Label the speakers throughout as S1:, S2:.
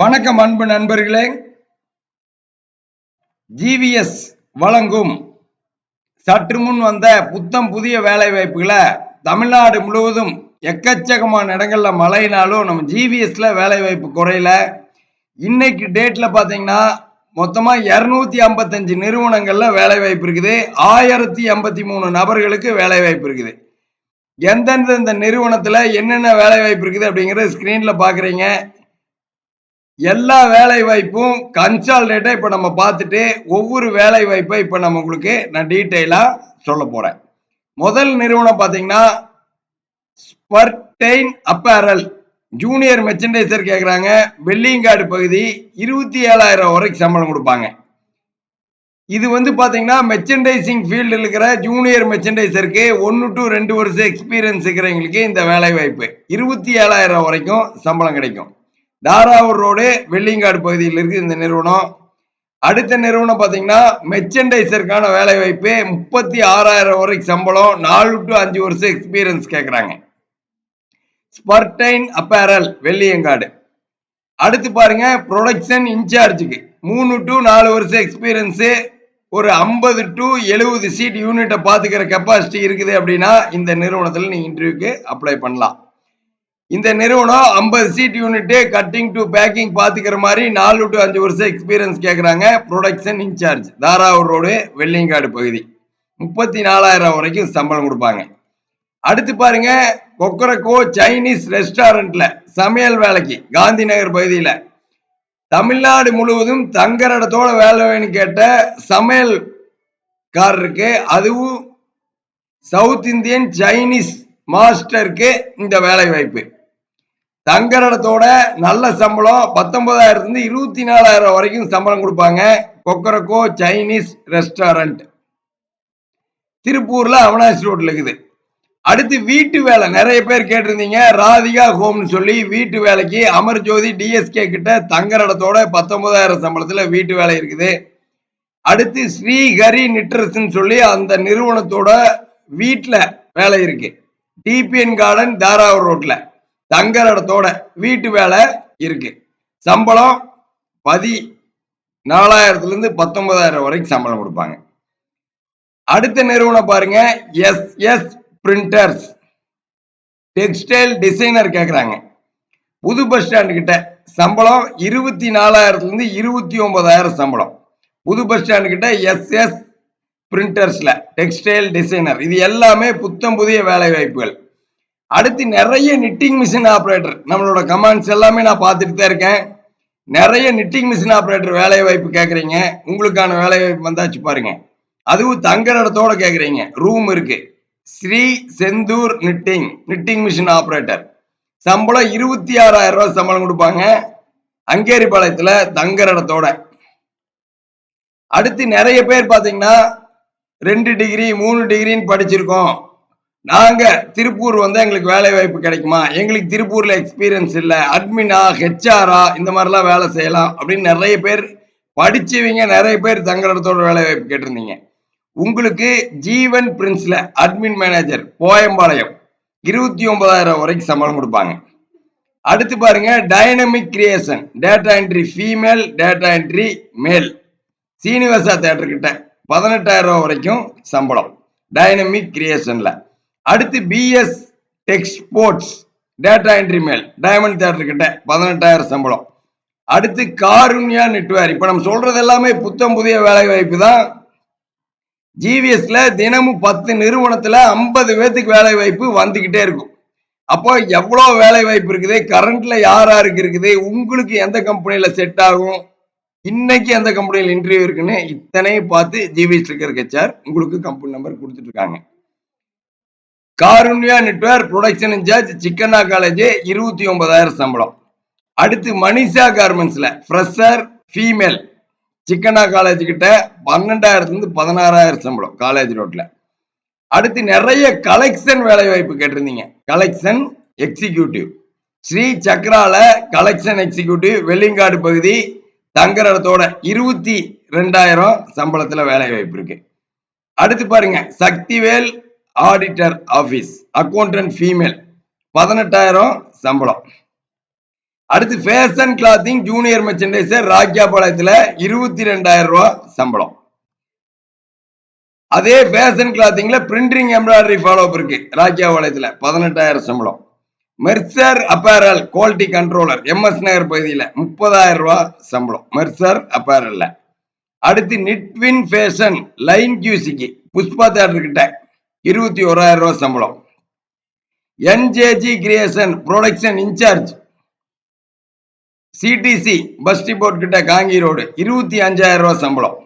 S1: வணக்கம் அன்பு நண்பர்களே. ஜிவிஎஸ் வழங்கும் சற்று முன் வந்த புத்தம் புதிய வேலை வாய்ப்புகளை தமிழ்நாடு முழுவதும் எக்கச்சக்கமான இடங்கள்ல மழையினாலும் நம்ம ஜிவிஎஸ்ல வேலை வாய்ப்பு குறையல. இன்னைக்கு டேட்ல பாத்தீங்கன்னா மொத்தமா இருநூத்தி ஐம்பத்தஞ்சு நிறுவனங்கள்ல வேலை வாய்ப்பு இருக்குது. ஆயிரத்தி எண்பத்தி மூணு நபர்களுக்கு வேலை வாய்ப்பு இருக்குது. எந்தெந்த நிறுவனத்துல என்னென்ன வேலை வாய்ப்பு இருக்குது அப்படிங்கறத ஸ்கிரீன்ல பாக்குறீங்க. எல்லா வேலை வாய்ப்பும் கன்சால்டேட்டா இப்ப நம்ம பார்த்துட்டு ஒவ்வொரு வேலை வாய்ப்பை இப்ப நம்ம உங்களுக்கு நான் டீட்டெயிலா சொல்ல போறேன். முதல் நிறுவனம் பாத்தீங்கன்னா ஸ்பர்டெயின் அப்பேரல் ஜூனியர் மெர்ச்சன்டைசர் கேட்குறாங்க வெள்ளியங்காடு பகுதி இருபத்தி ஏழாயிரம் வரைக்கும் சம்பளம் கொடுப்பாங்க. இது வந்து பார்த்தீங்கன்னா மெர்ச்சன்டைசிங் ஃபீல்டு இருக்கிற ஜூனியர் மெர்ச்சன்டைசருக்கு ஒன்று டு ரெண்டு வருஷம் எக்ஸ்பீரியன்ஸ் இருக்கிறவங்களுக்கு இந்த வேலை வாய்ப்பு இருபத்தி ஏழாயிரம் வரைக்கும் சம்பளம் கிடைக்கும். தாராவூர் ரோடு வெள்ளிங்காடு பகுதியில் இருக்கு இந்த நிறுவனம். அடுத்த நிறுவனம் பார்த்தீங்கன்னா மெர்ச்சன்டைசருக்கான வேலை வாய்ப்பு முப்பத்தி ஆறாயிரம் வரைக்கும் சம்பளம் நாலு டு அஞ்சு வருஷம் எக்ஸ்பீரியன்ஸ் கேட்குறாங்க ஸ்பர்டைன் அப்பேரல் வெள்ளியங்காடு. அடுத்து பாருங்க ப்ரொடக்ஷன் இன்சார்ஜுக்கு மூணு டு நாலு வருஷம் எக்ஸ்பீரியன்ஸு ஒரு ஐம்பது டு எழுபது சீட் யூனிட்டை பார்த்துக்கிற கெப்பாசிட்டி இருக்குது அப்படின்னா இந்த நிறுவனத்தில் நீங்கள் இன்டர்வியூக்கு அப்ளை பண்ணலாம். இந்த நிறுவனம் ஐம்பது seat unit cutting to packing பார்த்துக்கிற மாதிரி நாலு டு அஞ்சு வருஷம் எக்ஸ்பீரியன்ஸ் கேட்குறாங்க production incharge Tharavur road Velliyangadu பகுதி. முப்பத்தி நாலாயிரம் வரைக்கும் சம்பளம் கொடுப்பாங்க. அடுத்து பாருங்க கொக்கரக்கோ சைனீஸ் ரெஸ்டாரண்ட்ல சமையல் வேலைக்கு காந்தி நகர் பகுதியில். தமிழ்நாடு முழுவதும் தங்கரடத்தோட வேலை வேணும் கேட்ட சமையல் காரருக்கு அதுவும் சவுத் இந்தியன் சைனீஸ் மாஸ்டருக்கு இந்த வேலை வாய்ப்பு. தங்கரடத்தோட நல்ல சம்பளம் பத்தொன்பதாயிரத்துல இருந்து இருபத்தி நாலாயிரம் வரைக்கும் சம்பளம் கொடுப்பாங்க. Kokkarakko Chinese restaurant. திருப்பூர்ல அவனாசி ரோட்ல இருக்குது. அடுத்து வீட்டு வேலை. நிறைய பேர் கேட்டிருந்தீங்க. ராதிகா ஹோம்னு சொல்லி வீட்டு வேலைக்கு அமர் ஜோதி டிஎஸ்கே கிட்ட தங்கரடத்தோட பத்தொன்பதாயிரம் சம்பளத்துல வீட்டு வேலை இருக்குது. அடுத்து ஸ்ரீஹரி நிட்ரஸ்ன்னு சொல்லி அந்த நிறுவனத்தோட வீட்டில் வேலை இருக்கு. டிபிஎன் கார்டன் தாராவூர் ரோட்டில் தங்குற இடத்தோட வீட்டு வேலை இருக்கு. சம்பளம் பதி நாலாயிரத்துல இருந்து பத்தொன்பதாயிரம் வரைக்கும் சம்பளம் கொடுப்பாங்க. அடுத்த நிறுவனம் பாருங்க S S printers textile designer கேக்குறாங்க. புது பஸ் ஸ்டாண்டு கிட்ட சம்பளம் இருபத்தி நாலாயிரத்துல இருந்து இருபத்தி ஒன்பதாயிரம் சம்பளம். புது பஸ் ஸ்டாண்டு கிட்ட எஸ் எஸ் பிரிண்டர்ஸ்ல டெக்ஸ்டைல் டிசைனர் இது எல்லாமே புத்தம் புதிய வேலை வாய்ப்புகள். அடுத்து நிறைய நிட்டிங் மிஷின் ஆப்ரேட்டர் நம்மளோட கமாண்ட்ஸ் எல்லாமே நான் பார்த்துட்டு தான் இருக்கேன். நிறைய நிட்டிங் மிஷின் ஆப்ரேட்டர் வேலை வாய்ப்பு கேட்குறீங்க உங்களுக்கான வேலை வாய்ப்பு வந்தாச்சு பாருங்க. அதுவும் தங்குற இடத்தோட கேட்குறீங்க ரூம் இருக்கு. Sri Senthur knitting knitting machine operator சம்பளம் இருபத்தி ஆறாயிரம் ரூபாய் சம்பளம் கொடுப்பாங்க. அங்கேரிபாளையத்தில் தங்குற இடத்தோட. அடுத்து நிறைய பேர் பார்த்தீங்கன்னா ரெண்டு டிகிரி மூணு டிகிரின்னு படிச்சிருக்கோம். நாங்க திருப்பூர் வந்து எங்களுக்கு வேலை வாய்ப்பு கிடைக்குமா? எங்களுக்கு திருப்பூர்ல எக்ஸ்பீரியன்ஸ் இல்லை. அட்மினா ஹெச்ஆரா இந்த மாதிரிலாம் வேலை செய்யலாம் அப்படின்னு நிறைய பேர் படிச்சவங்க நிறைய பேர் தங்களிடத்தோட வேலை வாய்ப்பு கேட்டிருந்தீங்க. உங்களுக்கு ஜீவன் பிரின்ஸ்ல அட்மின் மேனேஜர் போயம்பாளையம் இருபத்தி ஒன்பதாயிரம் வரைக்கும் சம்பளம் கொடுப்பாங்க. அடுத்து பாருங்க dynamic creation data entry female data entry male Srinivasa தேட்டர்கிட்ட பதினெட்டாயிரம் ரூபா வரைக்கும் சம்பளம். டைனமிக் கிரியேஷன்ல. அடுத்து PS exports data entry male diamond theatre கிட்ட பதினெட்டாயிரம் சம்பளம். அடுத்து காருண்யா நெட்வேர் இப்ப நம்ம சொல்றது எல்லாமே புத்தம் புதிய வேலை வாய்ப்பு தான் ஜிவிஎஸ்ல தினமும் பத்து நிறுவனத்துல ஐம்பது பேத்துக்கு வேலை வாய்ப்பு வந்துகிட்டே இருக்கும். அப்போ எவ்வளோ வேலை வாய்ப்பு இருக்குது கரண்ட்ல யார் யாருக்கு இருக்குது உங்களுக்கு எந்த கம்பெனியில செட் ஆகும்? இன்னைக்கு எந்த கம்பெனியில் இன்டர்வியூ இருக்குன்னு இத்தனையும் பார்த்து ஜிவிஎஸ் இருக்கிற சார் உங்களுக்கு கம்பெனி நம்பர் கொடுத்துட்டு இருக்காங்க. Karunya knitwear production incharge Chikkanna college இருபத்தி ஒன்பதாயிரம் சம்பளம். அடுத்து மனிஷா கார்மெண்ட்ஸில் ஃப்ரெஷர் ஃபீமேல் சிக்கனா காலேஜ் கிட்ட பன்னெண்டாயிரத்துலேருந்து பதினாறாயிரம் சம்பளம் காலேஜ் ரோட்டில் அடுத்து நிறைய கலெக்ஷன் வேலை வாய்ப்பு கேட்டிருந்தீங்க. கலெக்ஷன் எக்ஸிக்யூட்டிவ் ஸ்ரீ சக்ரால கலெக்ஷன் எக்ஸிக்யூட்டிவ் வெள்ளிங்காடு பகுதி தங்குற இடத்தோட இருபத்தி ரெண்டாயிரம் சம்பளத்தில் வேலை வாய்ப்பு இருக்கு. அடுத்து பாருங்க Sakthivel auditor office accountant female பதினெட்டாயிரம் சம்பளம். அடுத்து ஃபேஷன் கிளாத்திங் ஜூனியர் மெர்ச்சன்டைசர் ராக்கியாபாளையத்துல இருபத்தி ரெண்டாயிரம் ரூபா சம்பளம். அதே ஃபேஷன் கிளாத்திங்ல பிரிண்டிங் எம்ப்ராய்டரி ஃபாலோ இருக்கு ராக்கியாபாளையத்துல பதினெட்டாயிரம் சம்பளம். Mercer apparel quality controller MS Nagar பகுதியில் முப்பதாயிரம் ரூபா சம்பளம் மெர்சர் அப்பேரல்ல அடுத்து நிட்வின் ஃபேஷன் லைன் கியூசிக்கு புஷ்பா தேட்டர் கிட்ட இருபத்தி ஓராயிரம் ரூபாய் சம்பளம். NJG creation production incharge CTC bus depot கிட்ட காங்கி ரோடு இருபத்தி அஞ்சாயிரம் ரூபாய் சம்பளம்.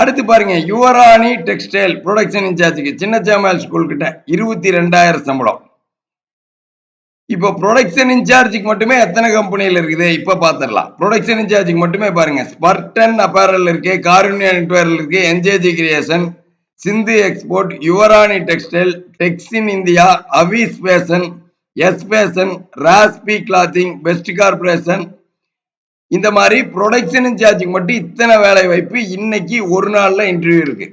S1: அடுத்து பாருங்க யுவராணி டெக்ஸ்டைல் ப்ரொடக்ஷன் இன்சார்ஜுக்கு சின்ன சேமல் ஸ்கூல் கிட்ட இருபத்தி ரெண்டாயிரம் சம்பளம். இப்போ ப்ரொடக்ஷன் இன்சார்ஜுக்கு மட்டுமே எத்தனை கம்பெனியில் இருக்குது? இப்போ பார்த்துடலாம் ப்ரொடக்ஷன் இன்சார்ஜுக்கு மட்டுமே பாருங்க. ஸ்பர்டன் அப்பேரல் இருக்கு காருண்யா நெட்வேர்ல் இருக்கு NJG creation Sindhu export Yuvarani textile Texin India Avis fashion S fashion Rossby clothing best corporation இந்த மாதிரி ப்ரொடக்ஷன் இன்சார்ஜுக்கு மட்டும் இத்தனை வேலை வாய்ப்பு இன்னைக்கு ஒரு நாளில் இன்டர்வியூ இருக்கு.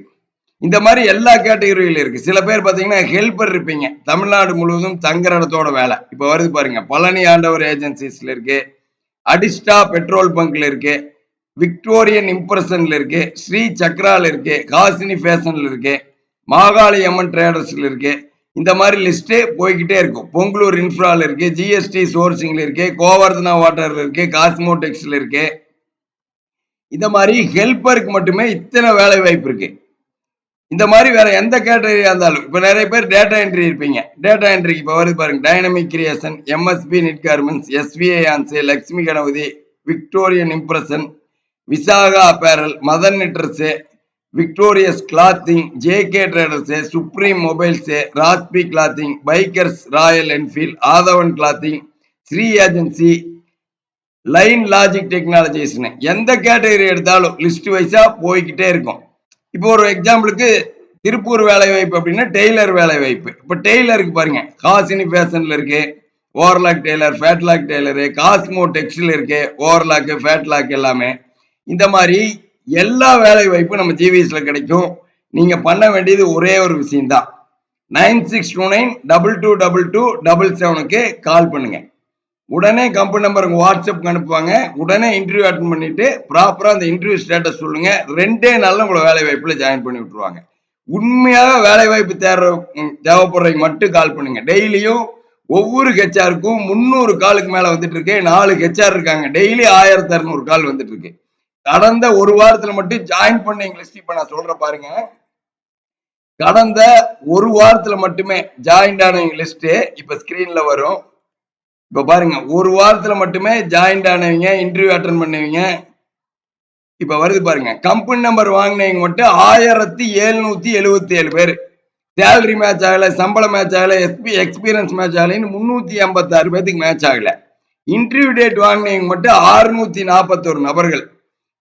S1: இந்த மாதிரி எல்லா கேட்டகரியிலும் இருக்கு. சில பேர் பார்த்தீங்கன்னா ஹெல்பர் இருப்பீங்க. தமிழ்நாடு முழுவதும் தங்குற இடத்தோட வேலை. இப்போ வருது பாருங்க பழனி ஆண்டவர் ஏஜென்சிஸ்ல இருக்கு. அடிஸ்டா பெட்ரோல் பங்க்ல இருக்கு. விக்டோரியன் இம்ப்ரெஷன்ல இருக்கு ஸ்ரீ சக்ரால இருக்கு காசினி ஃபேஷன்ல இருக்கு மாகாளி அம்மன் ட்ரேடர்ஸ்ல இருக்கு. இந்த மாதிரி லிஸ்ட்டு போய்கிட்டே இருக்கும். பொங்கலூர் இன்ஃப்ரால இருக்கு ஜிஎஸ்டி சோர்சிங்ல இருக்கு கோவர்தனா வாட்டர்ல இருக்கு காஸ்மோடெக்ஸ்ல இருக்கு. இந்த மாதிரி ஹெல்ப்பருக்கு மட்டுமே இத்தனை வேலை வாய்ப்பு இருக்கு. இந்த மாதிரி வேற எந்த கேட்டகரியா இருந்தாலும் இப்ப நிறைய பேர் டேட்டா என்ட்ரி இருப்பீங்க. டேட்டா என்ட்ரிக்கு இப்ப வருது பாருங்க dynamic creation MSP knit garments SBI ஆன்சே Lakshmi Ganapathi Victorian impression Visakha apparel Madhan knitters victorious clothing JK traders supreme mobiles Rossby clothing bikers Royal Enfield Aadhavan clothing Sri agency line logic டெக்னாலஜிஸ்னு. எந்த category எடுத்தாலும் list வைஸாக போய்கிட்டே இருக்கும். இப்போ ஒரு எக்ஸாம்பிளுக்கு திருப்பூர் வேலை வாய்ப்பு அப்படின்னா டெய்லர் வேலை வாய்ப்பு. இப்போ டெய்லருக்கு பாருங்க காசினி ஃபேஷன்ல இருக்கு overlock tailor flatlock tailor Cosmo textile இருக்கு ஓவர்லாக்கு ஃபேட்லாக் எல்லாமே. இந்த மாதிரி எல்லா வேலை வாய்ப்பும் நம்ம ஜிவிஎஸ்ல கிடைக்கும். நீங்க பண்ண வேண்டியது ஒரே ஒரு விஷயம்தான். Nine six two nine double two double two double செவனுக்கு கால் பண்ணுங்க. உடனே கம்பெனி நம்பர் உங்க வாட்ஸ்அப்க்கு அனுப்புவாங்க. உடனே இன்டர்வியூ அட்டன் பண்ணிட்டு ப்ராப்பரா அந்த இன்டர்வியூ ஸ்டேட்டஸ் சொல்லுங்க. ரெண்டே நாள்ல உங்களை வேலை வாய்ப்புல ஜாயின் பண்ணி விட்டுருவாங்க. உண்மையாக வேலை வாய்ப்பு தேவை தேவைப்படுறவங்க மட்டும் கால் பண்ணுங்க. டெய்லியும் ஒவ்வொரு ஹெச்ஆருக்கும் முந்நூறு காலுக்கு மேல வந்துட்டு இருக்கு. நாலு ஹெச்ஆர் இருக்காங்க. டெய்லி ஆயிரத்தி அறுநூறு கால் வந்துட்டு இருக்கு. கடந்த ஒரு வாரத்துல மட்டும் ஜாயின் பண்ண லிஸ்ட் இப்ப நான் சொல்ற பாருங்க. கடந்த ஒரு வாரத்துல மட்டுமே ஜாயின் ஆன லிஸ்ட் இப்ப ஸ்கிரீன்ல வரும். இப்ப பாருங்க ஒரு வாரத்துல மட்டுமே ஜாயின் ஆனவங்க இன்டர்வியூ அட்டன் பண்ணுவீங்க இப்ப வருது பாருங்க. கம்பெனி நம்பர் வாங்கினவங்க மட்டும் ஆயிரத்தி எழுநூத்தி எழுபத்தி ஏழு பேர். சேலரி மேட்ச் ஆகல சம்பளம் மேட்ச் ஆகல எஸ்பி எக்ஸ்பீரியன்ஸ் மேட்ச் ஆகலன்னு முன்னூத்தி ஐம்பத்தாறு பேத்துக்கு மேட்ச் ஆகல. இன்டர்வியூ டேட் வாங்கினவங்க மட்டும் ஆறுநூத்தி நாற்பத்தொரு நபர்கள்.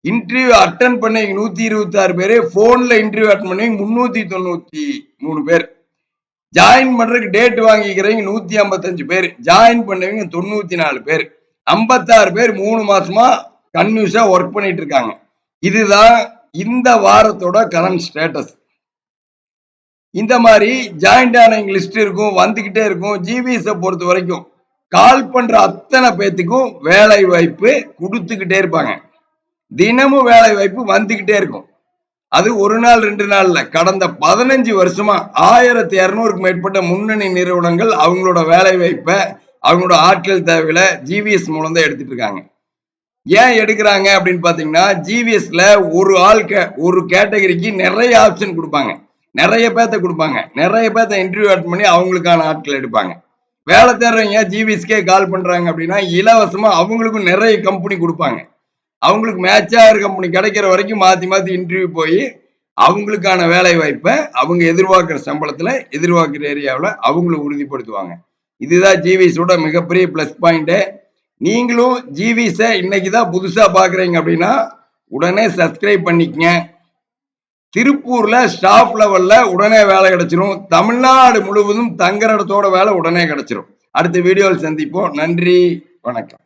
S1: இன்டர்வியூ அட்டன் பண்ணவங்க நூத்தி இருபத்தி ஆறு பேரு போன்ல இன்டர்வியூ அட்டன் பண்ணவங்க முன்னூத்தி தொண்ணூத்தி மூணு பேர். ஜாயின் பண்றதுக்கு டேட் வாங்கிக்கிறவங்க நூத்தி ஐம்பத்தஞ்சு பேர். ஜாயின் பண்ணவங்க தொண்ணூத்தி நாலு பேர். ஐம்பத்தாறு பேர் மூணு மாசமா கன்யூஸா ஒர்க் பண்ணிட்டு இருக்காங்க. இதுதான் இந்த வாரத்தோட கரண்ட் ஸ்டேட்டஸ் இந்த மாதிரி ஜாயிண்ட் ஆனவங்க லிஸ்ட் இருக்கும் வந்துகிட்டே இருக்கும். ஜிபிஎஸ் பொறுத்த வரைக்கும் கால் பண்ற அத்தனை பேத்துக்கும் வேலை வாய்ப்பு கொடுத்துக்கிட்டே இருப்பாங்க. தினமும் வேலை வாய்ப்பு வந்துகிட்டே இருக்கும். அது ஒரு நாள் ரெண்டு நாள்ல கடந்த பதினஞ்சு வருஷமா ஆயிரத்தி இருநூறுக்கு மேற்பட்ட முன்னணி நிறுவனங்கள் அவங்களோட வேலை வாய்ப்பை அவங்களோட ஆட்கள் தேவைகளை ஜிவிஎஸ் மூலம் தான் எடுத்துட்டு இருக்காங்க. ஏன் எடுக்கிறாங்க அப்படின்னு பாத்தீங்கன்னா ஜிவிஎஸ்ல ஒரு ஆள் ஒரு கேட்டகரிக்கு நிறைய ஆப்ஷன் கொடுப்பாங்க. நிறைய பேர்த்த கொடுப்பாங்க. நிறைய பேர்த்த இன்டர்வியூ அட் பண்ணி அவங்களுக்கான ஆட்கள் எடுப்பாங்க. வேலை தேடுறவங்க ஜிவிஎஸ்கே கால் பண்றாங்க அப்படின்னா இலவசமா அவங்களுக்கும் நிறைய கம்பெனி கொடுப்பாங்க. அவங்களுக்கு மேட்ச் ஆகிற கம்பெனி கிடைக்கிற வரைக்கும் மாத்தி மாத்தி இன்டர்வியூ போய் அவங்களுக்கான வேலை வாய்ப்பை அவங்க எதிர்பார்க்கிற சம்பளத்துல எதிர்பார்க்கிற ஏரியாவில் அவங்கள உறுதிப்படுத்துவாங்க. இதுதான் ஜிவிஸோட மிகப்பெரிய பிளஸ் பாயிண்ட்டு நீங்களும் ஜிவிஸை இன்னைக்கு தான் புதுசாக பார்க்குறீங்க அப்படின்னா உடனே சப்ஸ்கிரைப் பண்ணிக்கங்க. திருப்பூர்ல ஸ்டாஃப் லெவல்ல உடனே வேலை கிடைச்சிரும். தமிழ்நாடு முழுவதும் தங்குற இடத்தோட வேலை உடனே கிடைச்சிரும். அடுத்த வீடியோவில் சந்திப்போம். நன்றி. வணக்கம்.